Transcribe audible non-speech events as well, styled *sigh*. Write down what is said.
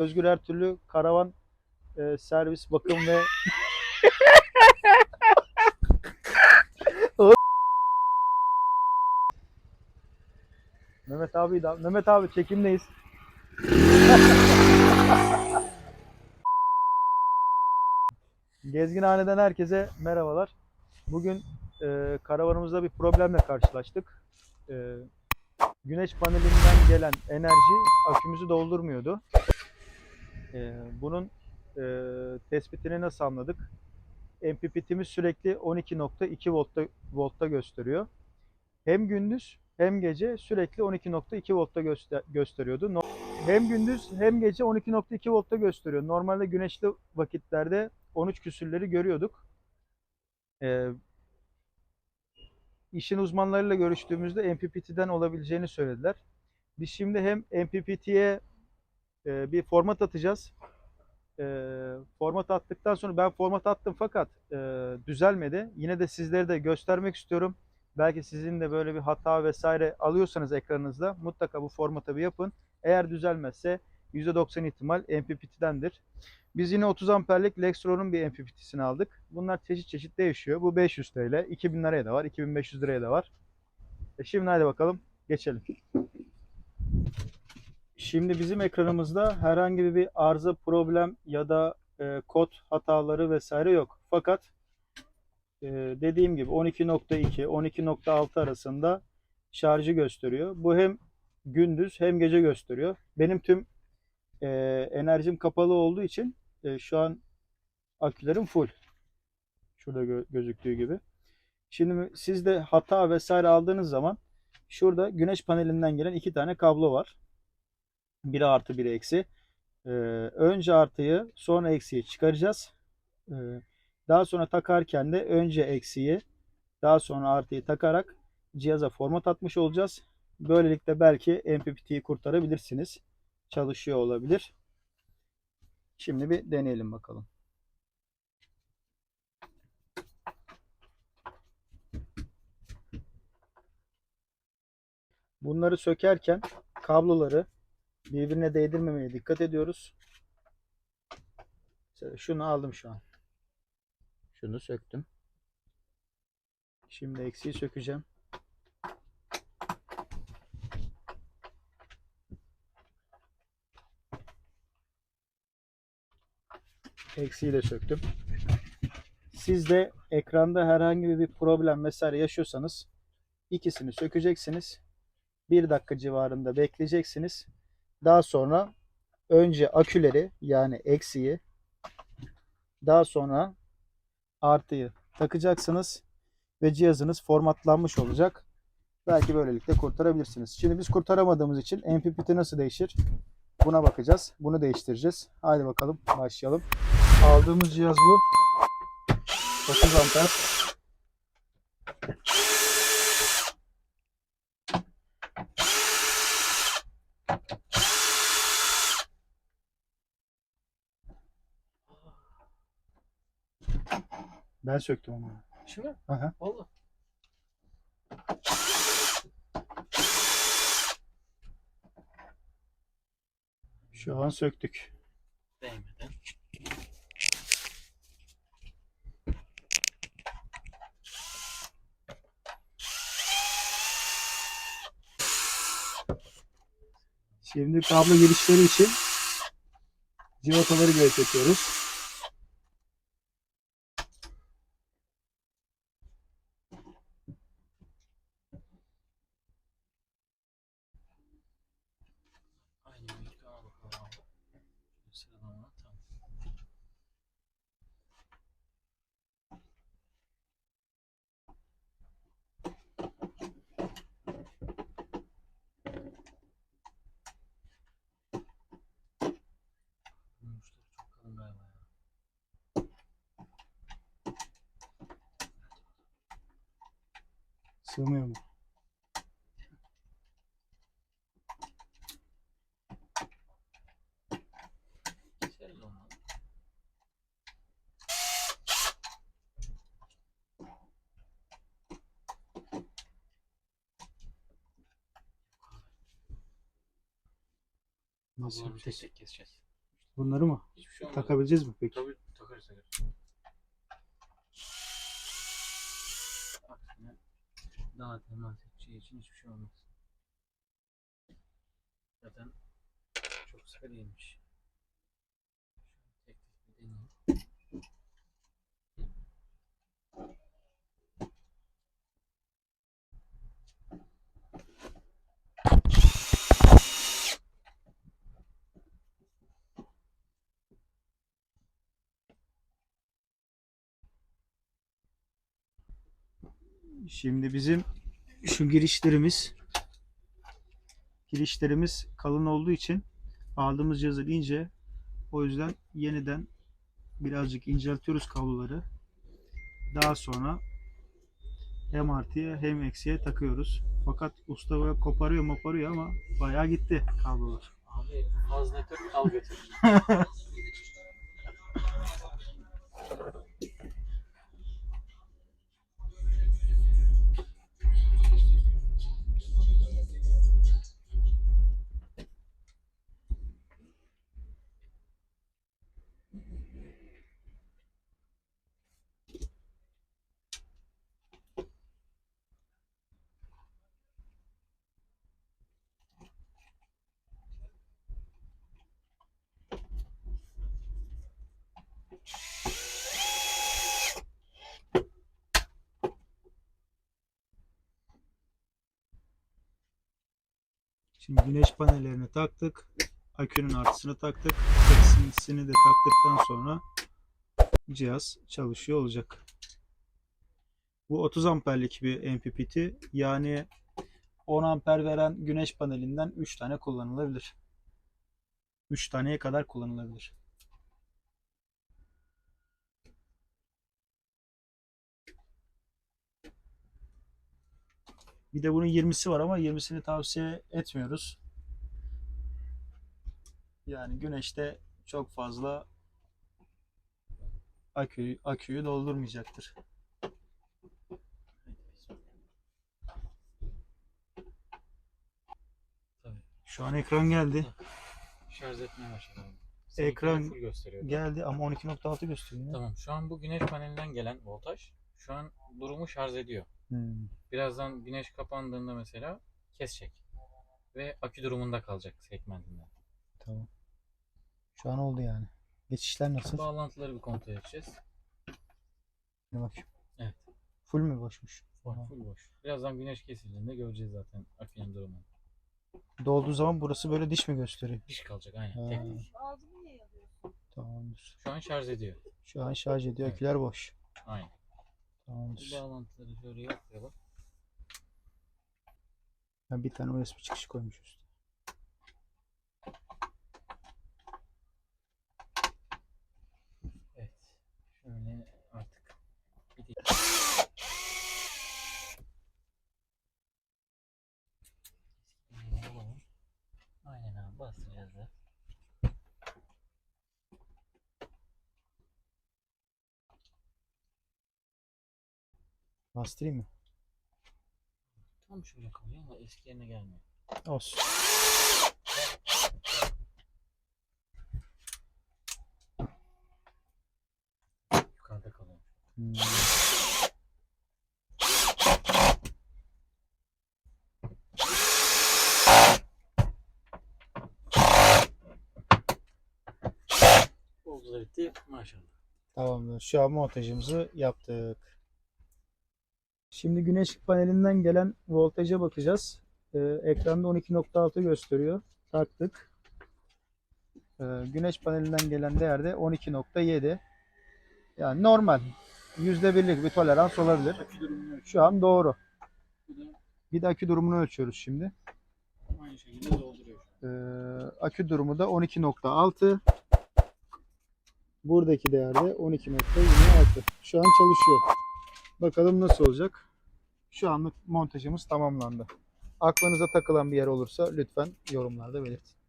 Özgür Ertürlü Karavan e, Servis Bakım ve *laughs* Mehmet abi da Mehmet abi çekimdeyiz. *laughs* Gezginhane'den herkese merhabalar. Bugün e, karavanımızda bir problemle karşılaştık. E, güneş panelinden gelen enerji akümüzü doldurmuyordu. E, bunun e, tespitini nasıl anladık? MPPT'miz sürekli 12.2 voltta, voltta gösteriyor. Hem gündüz hem gece sürekli 12.2 voltta göster- gösteriyordu. No- Hem gündüz hem gece 12.2 voltta gösteriyor. Normalde güneşli vakitlerde 13 küsürleri görüyorduk. Ee, işin uzmanlarıyla görüştüğümüzde MPPT'den olabileceğini söylediler. Biz şimdi hem MPPT'ye e, bir format atacağız. E, format attıktan sonra ben format attım fakat e, düzelmedi. Yine de sizlere de göstermek istiyorum. Belki sizin de böyle bir hata vesaire alıyorsanız ekranınızda mutlaka bu formatı bir yapın. Eğer düzelmezse %90 ihtimal MPPT'dendir. Biz yine 30 amperlik Lexron'un bir MPPT'sini aldık. Bunlar çeşit çeşit değişiyor. Bu 500 TL, 2000 liraya da var, 2500 liraya da var. E şimdi hadi bakalım geçelim. Şimdi bizim ekranımızda herhangi bir arıza, problem ya da e, kod hataları vesaire yok. Fakat e, dediğim gibi 12.2, 12.6 arasında şarjı gösteriyor. Bu hem gündüz hem gece gösteriyor. Benim tüm e, enerjim kapalı olduğu için e, şu an akülerim full. Şurada gö- gözüktüğü gibi. Şimdi siz de hata vesaire aldığınız zaman şurada güneş panelinden gelen iki tane kablo var. Biri artı biri eksi. Ee, önce artıyı sonra eksiyi çıkaracağız. Ee, daha sonra takarken de önce eksiyi daha sonra artıyı takarak cihaza format atmış olacağız. Böylelikle belki MPPT'yi kurtarabilirsiniz. Çalışıyor olabilir. Şimdi bir deneyelim bakalım. Bunları sökerken kabloları birbirine değdirmemeye dikkat ediyoruz. Mesela şunu aldım şu an. Şunu söktüm. Şimdi eksiği sökeceğim. Eksiği de söktüm. Siz de ekranda herhangi bir problem vesaire yaşıyorsanız ikisini sökeceksiniz. Bir dakika civarında bekleyeceksiniz. Daha sonra önce aküleri yani eksiği daha sonra artıyı takacaksınız ve cihazınız formatlanmış olacak. Belki böylelikle kurtarabilirsiniz. Şimdi biz kurtaramadığımız için MPPT nasıl değişir? Buna bakacağız. Bunu değiştireceğiz. Haydi bakalım başlayalım. Aldığımız cihaz bu. 30 amper. Ben söktüm onu. Şimdi? Aha. Valla. Şu an söktük. Değmeden. Şimdi kablo girişleri için civataları gevşetiyoruz. Aynı mikrofona bakalım abi. Şöyle sıralama. Tamam. Bunun uçları çok kalın galiba ya. Sığmıyor mu? Nasıl yapacağız? tek keseceğiz. Bunları mı? Hiçbir şey. Takabileceğiz mi peki? Tabii takarız takarız. Daha temas şey için hiçbir şey olmaz. Zaten çok sıkı değilmiş. Şöyle tek tek bir deneyeyim. Şimdi bizim şu girişlerimiz girişlerimiz kalın olduğu için aldığımız cihazın ince. O yüzden yeniden birazcık inceltiyoruz kabloları. Daha sonra hem artıya hem eksiye takıyoruz. Fakat usta böyle koparıyor moparıyor ama bayağı gitti kablolar. Abi fazla kır al götür. *laughs* Şimdi güneş panellerini taktık. Akünün artısını taktık. Eksisini de taktıktan sonra cihaz çalışıyor olacak. Bu 30 amperlik bir MPPT. Yani 10 amper veren güneş panelinden 3 tane kullanılabilir. 3 taneye kadar kullanılabilir. Bir de bunun 20'si var ama 20'sini tavsiye etmiyoruz. Yani güneşte çok fazla aküyü, aküyü doldurmayacaktır. Şu an ekran geldi. Şarj etmeye başladı abi. Ekran. Geldi ama 12.6 gösteriyor. Tamam şu an bu güneş panelinden gelen voltaj şu an durumu şarj ediyor. Hmm. Birazdan güneş kapandığında mesela kesecek. Ve akü durumunda kalacak segmentinden. Tamam. Şu an oldu yani. Geçişler nasıl? Bağlantıları bir kontrol edeceğiz. Ne bak. Evet. Full mü boşmuş? Full, Aha. full boş. Birazdan güneş kesildiğinde göreceğiz zaten akünün durumunu. Dolduğu zaman burası böyle diş mi gösteriyor? Diş kalacak aynen. Ha. Tek diş. Ağzını niye? Tamamdır. Şu an şarj ediyor. Şu an şarj ediyor. Evet. Aküler boş. Aynen. Bu Tamamdır. bağlantıları şöyle yapmayalım. Ben bir tane USB çıkışı koymuş üstüne. Evet. Şöyle artık bir de- Eskiyi alalım. Aynen abi bastıracağız da. Bastırayım mı? Tam şöyle kalıyor ama eski yerine gelmiyor. Olsun. Yukarıda kalıyor. Hmm. Oldu da bitti maşallah. Tamamdır. Şu an montajımızı yaptık. Şimdi güneş panelinden gelen voltaja bakacağız. Ee, ekranda 12.6 gösteriyor. Taktık. Ee, güneş panelinden gelen değerde 12.7. Yani normal. %1'lik bir tolerans olabilir. Şu an doğru. Bir de akü durumunu ölçüyoruz şimdi. aynı şekilde dolduruyor. Ee, akü durumu da 12.6. Buradaki değerde 12.26. Şu an çalışıyor. Bakalım nasıl olacak. Şu anlık montajımız tamamlandı. Aklınıza takılan bir yer olursa lütfen yorumlarda belirtin.